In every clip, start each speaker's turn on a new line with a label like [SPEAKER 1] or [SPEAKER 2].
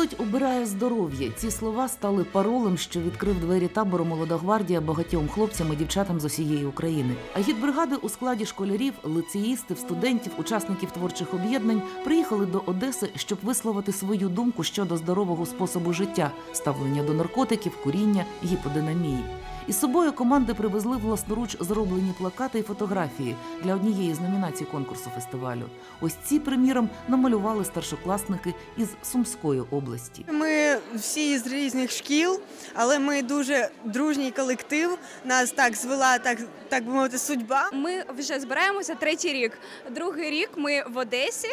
[SPEAKER 1] Молодь обирає здоров'я. Ці слова стали паролем, що відкрив двері табору Молода гвардія багатьом хлопцям і дівчатам з усієї України. Агітбригади у складі школярів, лицеїстів, студентів, учасників творчих об'єднань приїхали до Одеси, щоб висловити свою думку щодо здорового способу життя, ставлення до наркотиків, куріння, гіподинамії. Із собою команди привезли власноруч зроблені плакати і фотографії для однієї з номінацій конкурсу фестивалю. Ось ці, приміром, намалювали старшокласники із Сумської області.
[SPEAKER 2] Ми всі з різних шкіл, але ми дуже дружній колектив. Нас так звела, так, так би мовити, судьба.
[SPEAKER 3] Ми вже збираємося третій рік. Другий рік ми в Одесі,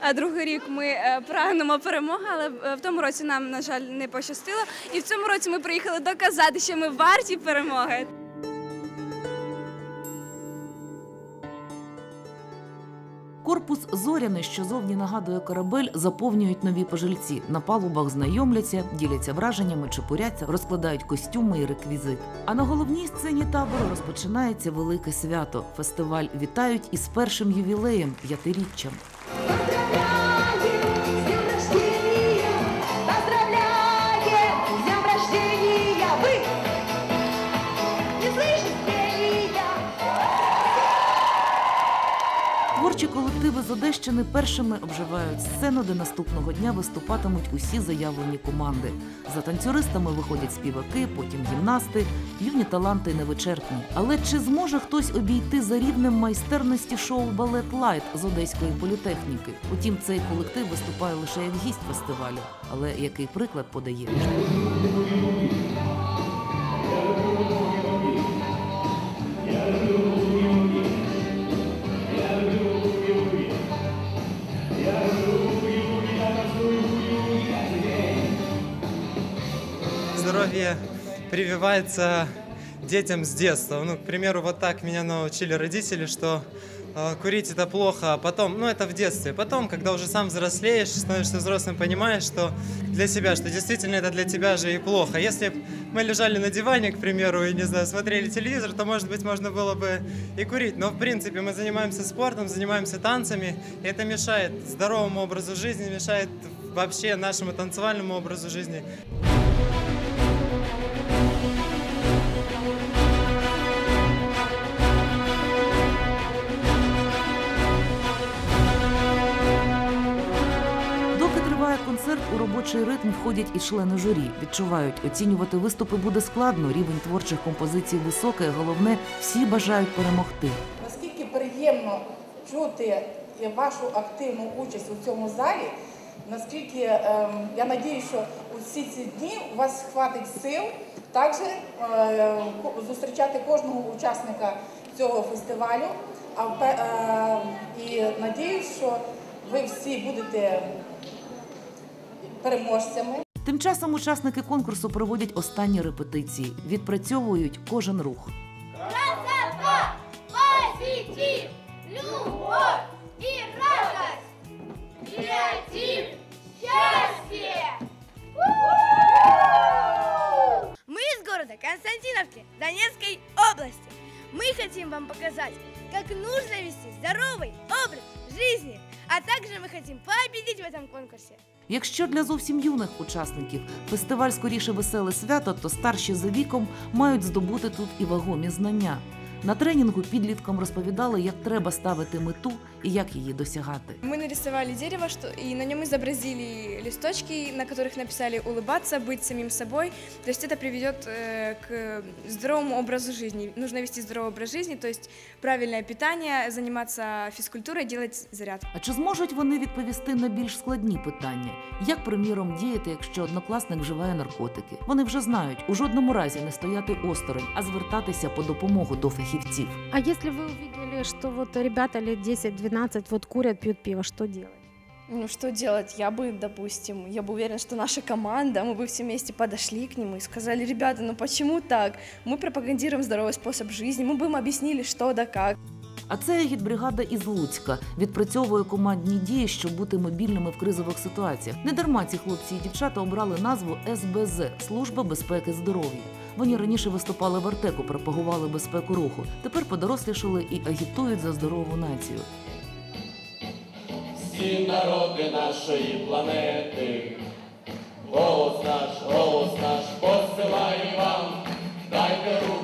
[SPEAKER 3] а другий рік ми е, прагнемо перемоги, але е, в тому році нам, на жаль, не пощастило. І в цьому році ми приїхали доказати, що ми варті перемоги.
[SPEAKER 1] Корпус зоряний, що зовні нагадує корабель, заповнюють нові пожильці. На палубах знайомляться, діляться враженнями, чепуряться, розкладають костюми і реквізит. А на головній сцені табору розпочинається велике свято. Фестиваль вітають із першим ювілеєм п'ятиріччям. Творчі колективи з Одещини першими обживають сцену, де наступного дня виступатимуть усі заявлені команди. За танцюристами виходять співаки, потім гімнасти, юні таланти невичерпні. Але чи зможе хтось обійти за рівнем майстерності шоу Балет Лайт з одеської політехніки? Утім, цей колектив виступає лише як гість фестивалю. Але який приклад подає?
[SPEAKER 4] Здоровье прививается детям с детства. Ну, к примеру, вот так меня научили родители, что э, курить это плохо, а потом, ну это в детстве. Потом, когда уже сам взрослеешь, становишься взрослым, понимаешь, что для себя, что действительно это для тебя же и плохо. Если мы лежали на диване, к примеру, и, не знаю, смотрели телевизор, то, может быть, можно было бы и курить. Но, в принципе, мы занимаемся спортом, занимаемся танцами, и это мешает здоровому образу жизни, мешает вообще нашему танцевальному образу жизни.
[SPEAKER 1] Робочий ритм входять і члени журі. Відчувають, оцінювати виступи буде складно. Рівень творчих композицій високий. Головне, всі бажають перемогти.
[SPEAKER 5] Наскільки приємно чути вашу активну участь у цьому залі, наскільки ем, я надію, що усі ці дні у вас хватить сил також е, зустрічати кожного учасника цього фестивалю. А впе- е, і надіюсь, що ви всі будете переможцями.
[SPEAKER 1] Тим часом учасники конкурсу проводять останні репетиції, відпрацьовують кожен рух.
[SPEAKER 6] Красота, позитив, любовь и радость, креатив, счастье!
[SPEAKER 7] Мы из города Константиновки Донецкой области. Мы хотим вам показать, как нужно вести здоровый хотим победить в этом конкурсе.
[SPEAKER 1] Якщо для зовсім юних учасників фестиваль скоріше веселе свято, то старші за віком мають здобути тут і вагомі знання. На тренінгу підліткам розповідали, як треба ставити мету і як її досягати.
[SPEAKER 8] Мы нарисовали дерево, что, и на нем изобразили листочки, на которых написали улыбаться, быть самим собой. То есть это приведет э, к здоровому образу жизни. Нужно вести здоровый образ жизни, то есть правильное питание, заниматься физкультурой, делать зарядку.
[SPEAKER 1] А чи зможуть вони відповісти на більш складні питання? Як, приміром, діяти, якщо однокласник вживає наркотики? Вони вже знають у жодному разі не стояти осторонь, а звертатися по допомогу до фахівців.
[SPEAKER 9] А если вы увидели, что вот ребята лет 10-12 вот курят, пьют пиво, что делать?
[SPEAKER 10] Ну что делать? Я бы, допустим, я бы уверена, что наша команда, мы бы все вместе подошли к нему и сказали, ребята, ну почему так? Мы пропагандируем здоровый способ жизни, мы бы им объяснили, что да как.
[SPEAKER 1] А це агітбригада із Луцька відпрацьовує командні дії, щоб бути мобільними в кризових ситуаціях. Недарма ці хлопці і дівчата обрали назву СБЗ Служба безпеки здоров'я. Вони раніше виступали в Артеку, пропагували безпеку руху. Тепер подорослішали і агітують за здорову націю.
[SPEAKER 11] всі народи нашої планети голос наш, голос наш посилає вам, дайте руку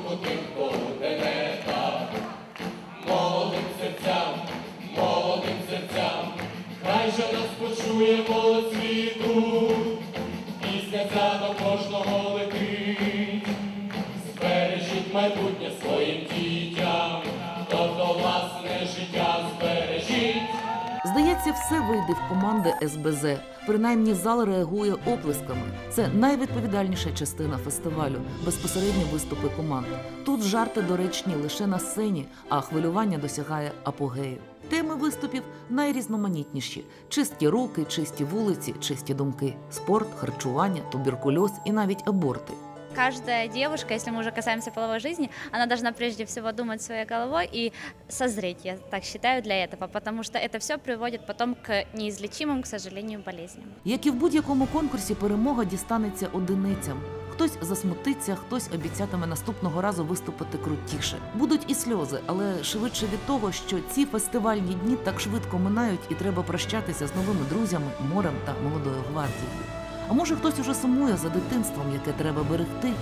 [SPEAKER 1] Здається, все вийде в команди СБЗ. Принаймні зал реагує оплесками. Це найвідповідальніша частина фестивалю безпосередні виступи команд. Тут жарти доречні лише на сцені, а хвилювання досягає апогею. Теми виступів найрізноманітніші: чисті руки, чисті вулиці, чисті думки, спорт, харчування, туберкульоз і навіть аборти
[SPEAKER 12] Каждая девушка, если мы уже касаемся половой жизни, она должна прежде всего думать своей головой и созреть, я так считаю, для этого, потому что это все приводит потом к неизлечимым, к сожалению, болезням.
[SPEAKER 1] Як і в будь-якому конкурсі, перемога дістанеться одиницям. Хтось засмутиться, хтось обіцятиме наступного разу виступити крутіше. Будуть і сльози, але швидше від того, що ці фестивальні дні так швидко минають, і треба прощатися з новими друзями, морем та молодою гвардією. А може, хтось уже сумує за дитинством, яке треба берегти,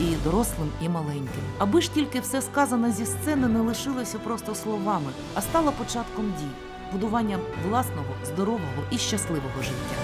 [SPEAKER 1] і дорослим, і маленьким. Аби ж тільки все сказане зі сцени не лишилося просто словами, а стало початком дій, будуванням власного, здорового і щасливого життя.